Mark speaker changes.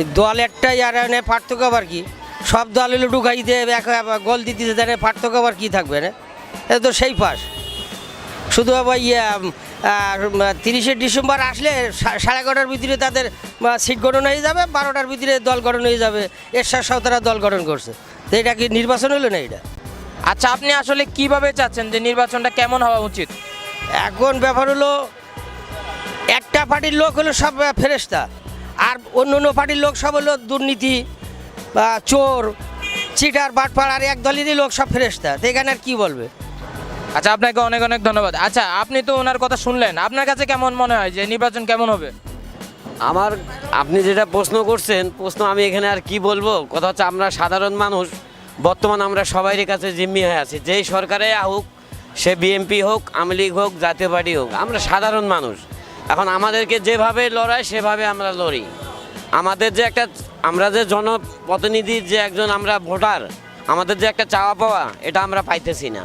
Speaker 1: এই দল একটাই আর এনে পার্থক্য আবার কি? সব দল হলো ঢুকাই দিয়ে গোল দিতে দেয় পার্থক্য আবার কি থাকবে না এটা তো সেই পাস। শুধু আবার ইয়ে তিরিশে ডিসেম্বর আসলে সাড়ে এগারোটার ভিতরে তাদের সিট গঠন হয়ে যাবে বারোটার ভিতরে দল গঠন হয়ে যাবে এর সাথে সাথে তারা দল গঠন করছে। তো এটা কি নির্বাচন হলো না এটা
Speaker 2: আচ্ছা আপনি আসলে কীভাবে চাচ্ছেন যে নির্বাচনটা কেমন হওয়া উচিত?
Speaker 1: এখন ব্যাপার হলো একটা পার্টির লোক হলো সব ফেরেস্তা আর অন্য অন্য পার্টির লোক সব হলো দুর্নীতি বা চোর চিটার বাটপাড় আর এক দলেরই লোক সব ফেরেস্তা তো এখানে আর কী বলবে?
Speaker 2: আচ্ছা আপনাকে অনেক অনেক ধন্যবাদ। আচ্ছা আপনি তো ওনার কথা শুনলেন। আপনার কাছে কেমন মনে হয় যে নির্বাচন কেমন হবে?
Speaker 3: আমার আপনি যেটা প্রশ্ন করছেন প্রশ্ন আমি এখানে আর কি বলব? কথা হচ্ছে আমরা সাধারণ মানুষ বর্তমান আমরা সবাইয়ের কাছে জিম্মি হয়ে আছি। যেই সরকারে হোক সে বিএমপি হোক আওয়ামী লীগ হোক জাতীয় পার্টি হোক আমরা সাধারণ মানুষ। এখন আমাদেরকে যেভাবে লড়াই, সেভাবে আমরা লড়ি। আমাদের যে একটা, আমরা যে জনপ্রতিনিধি, যে একজন আমরা ভোটার, আমাদের যে একটা চাওয়া পাওয়া, এটা আমরা পাইতেছি না।